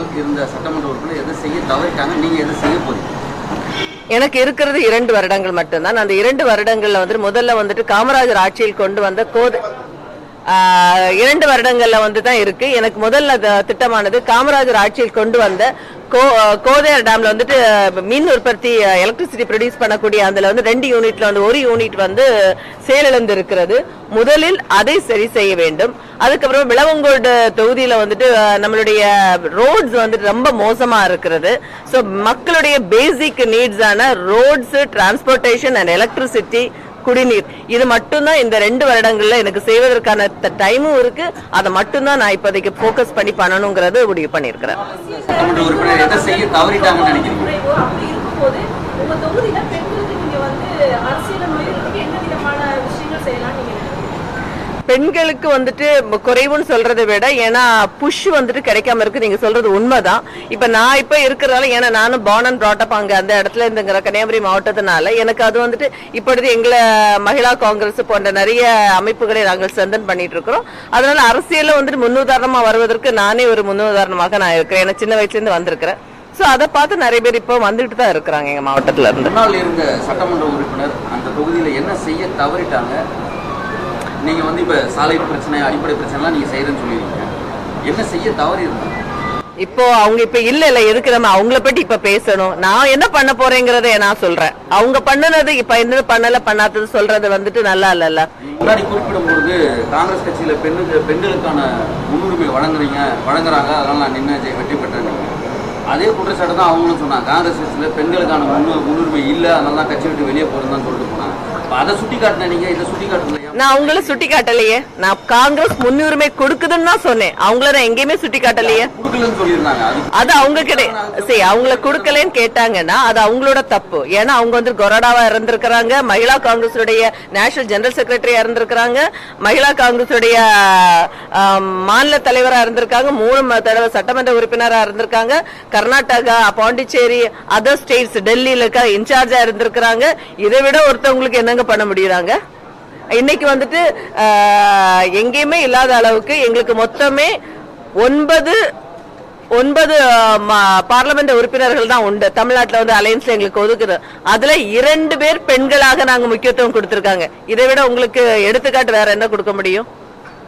முன்னால் இருந்த சட்டமன்ற உறுப்பினர் எதை செய்ய தவறிட்டாங்க நீங்க எதை செய்ய போறீங்க? எனக்கு இருக்கிறது இரண்டு வருடங்கள் மட்டும்தான். அந்த இரண்டு வருடங்கள்ல வந்துட்டு முதல்ல வந்துட்டு காமராஜர் ஆட்சியில் கொண்டு வந்த கோத இரண்டு வருடங்கள்ல வந்து தான் இருக்கு. எனக்கு முதல்ல திட்டமானது காமராஜர் ஆட்சியில் கொண்டு வந்த கோ கோதையார் டேம்ல வந்துட்டு மின் உற்பத்தி எலக்ட்ரிசிட்டி ப்ரொடியூஸ் பண்ணக்கூடிய அதுல வந்து ரெண்டு யூனிட்ல வந்து ஒரு யூனிட் வந்து செயலிழந்து இருக்கிறது முதலில் அதை சரி செய்ய வேண்டும். அதுக்கப்புறம் விளவங்கோடு தொகுதியில வந்துட்டு நம்மளுடைய ரோட்ஸ் வந்துட்டு ரொம்ப மோசமா இருக்கிறது. ஸோ மக்களுடைய பேசிக் நீட்ஸான ரோட்ஸ் டிரான்ஸ்போர்டேஷன் அண்ட் எலக்ட்ரிசிட்டி குடிநீர். இது மட்டும்தான் இந்த ரெண்டு வருடங்கள்ல எனக்கு செய்வதற்கான டைமும் இருக்கு. அதை மட்டும்தான் நான் இப்போதைக்கு ஃபோக்கஸ் பண்ணி பண்ணணுங்கிறது முடிவு பண்ணியிருக்கிறேன். அரசியல் என்ன விதமான விஷயங்கள் செய்யலாம் நீங்க பெண்களுக்கு வந்துட்டு குறைவுன்னு சொல்றதை விட ஏன்னா புஷ் வந்துட்டு கிடைக்காம இருக்கு. நீங்க சொல்றது உண்மைதான். இப்ப நான் இப்ப இருக்கிறதால ஏன்னா நானும் பார்ன் அண்ட் ப்ராட்டப் அங்க அந்த இடத்துல இருந்துங்கிற கன்னியாகுமரி மாவட்டத்தினால எனக்கு அது வந்துட்டு இப்பொழுது எங்களை மகிழா காங்கிரஸ் போன்ற நிறைய அமைப்புகளை நாங்கள் சந்தன் பண்ணிட்டு இருக்கிறோம் அதனால அரசியல வந்துட்டு முன்னுதாரணமா வருவதற்கு நானே ஒரு முன்னுதாரணமாக நான் இருக்கிறேன். ஏன்னா சின்ன வயசுல இருந்து வந்திருக்கிறேன். சோ அதை பார்த்து நிறைய பேர் இப்போ வந்துட்டு தான் இருக்கிறாங்க எங்க மாவட்டத்துல இருந்து. முன்னாள் இருந்த சட்டமன்ற உறுப்பினர் அந்த தொகுதியில என்ன செய்ய தவறிட்டாங்க? நீங்க வந்து இப்ப சாலை பிரச்சனை அடிப்படை பிரச்சனைலாம் நீங்க செய்யறேன்னு சொல்லியிருக்கீங்க. என்ன செய்ய தவறி இருந்தாங்க இப்போ அவங்க இப்ப இல்ல இல்ல எதுக்கு நம்ம அவங்கள பத்தி இப்ப பேசணும்? நான் என்ன பண்ண போறேங்கிறத நான் சொல்றேன். அவங்க பண்ணுனது இப்ப என்ன பண்ணல பண்ணாதது சொல்றது வந்துட்டு நல்லா இல்லல்ல. முன்னாடி குறிப்பிடும் பொழுது காங்கிரஸ் கட்சியில பெண்ணுக்கு பெண்களுக்கான முன்னுரிமை வழங்குறீங்க வழங்குறாங்க அதனால நான் நின்று வெற்றி பெற்றேன் அதே குற்றச்சாட்டு தான் அவங்களும் சொன்னாங்க. காங்கிரஸ் கட்சியில பெண்களுக்கான முன்னு முன்னுரிமை இல்ல அதனால தான் கட்சி விட்டு வெளியே போறதுன்னு சொல்லிட்டு போனாங்க. அப்ப அதை சுட்டி காட்டின நீங்க இதை சுட்டி காட்டலையா நான் அவங்கள சுட்டி காட்டலையே நான் காங்கிரஸ் முன்னுரிமை கொடுக்குதுன்னு தான் சொன்னேன். அவங்கள நான் எங்கேயுமே சுட்டி காட்டலையே கொடுக்கலன்னு சொல்லியிருந்தாங்க. அது அவங்க கிடையாது சரி அவங்கள கொடுக்கலன்னு கேட்டாங்கன்னா அது அவங்களோட தப்பு. ஏன்னா அவங்க வந்து கொரோடாவா இருந்திருக்கிறாங்க. மகிழா காங்கிரஸுடைய நேஷனல் ஜெனரல் செக்ரட்டரியா இருந்திருக்கிறாங்க. மகிழா காங்கிரஸுடைய மாநில தலைவரா இருந்திருக்காங்க. மூணு தடவை சட்டமன்ற உறுப்பினரா இருந்திருக்காங்க. கர்நாடகா பாண்டிச்சேரி அதர் ஸ்டேட்ஸ் டெல்லியில இருக்க இன்சார்ஜா இருந்திருக்கிறாங்க. இதை விட ஒருத்தவங்களுக்கு என்னங்க பண்ண முடியுறாங்க? இன்னைக்கு வந்துட்டு எங்கேயுமே இல்லாத அளவுக்கு எங்களுக்கு மொத்தமே ஒன்பது ஒன்பது பார்லமெண்ட் உறுப்பினர்கள் தான் உண்டு. தமிழ்நாட்டில் வந்து அலையன்ஸ்ல எங்களுக்கு ஒதுக்குது. அதுல இரண்டு பேர் பெண்களாக நாங்க முக்கியத்துவம் கொடுத்திருக்காங்க. இதை விட உங்களுக்கு எடுத்துக்காட்டு வேற என்ன கொடுக்க முடியும்?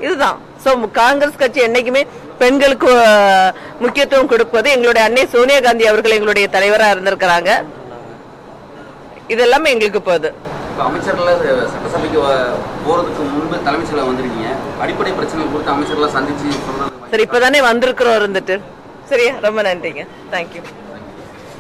இதுதான். சோ காங்கிரஸ் கட்சி என்னைக்குமே பெண்களுக்கு முக்கியத்துவம் கொடுப்பது எங்களுடைய அன்னை சோனியா காந்தி அவர்கள் எங்களுடைய தலைவரா இருந்திருக்கிறாங்க. இதெல்லாமே எங்களுக்கு போகுது அஹ், சட்டசபைக்கு போறதுக்கு முன்பு தலைமைச் செயலர் வந்திருக்கீங்க. அடிப்படை பிரச்சனைகள் குறித்து அமைச்சர்லாம் சந்திச்சு சரி இப்பதானே வந்திருக்கிறோம் இருந்துட்டு. சரியா? ரொம்ப நன்றிங்க. தேங்க்யூ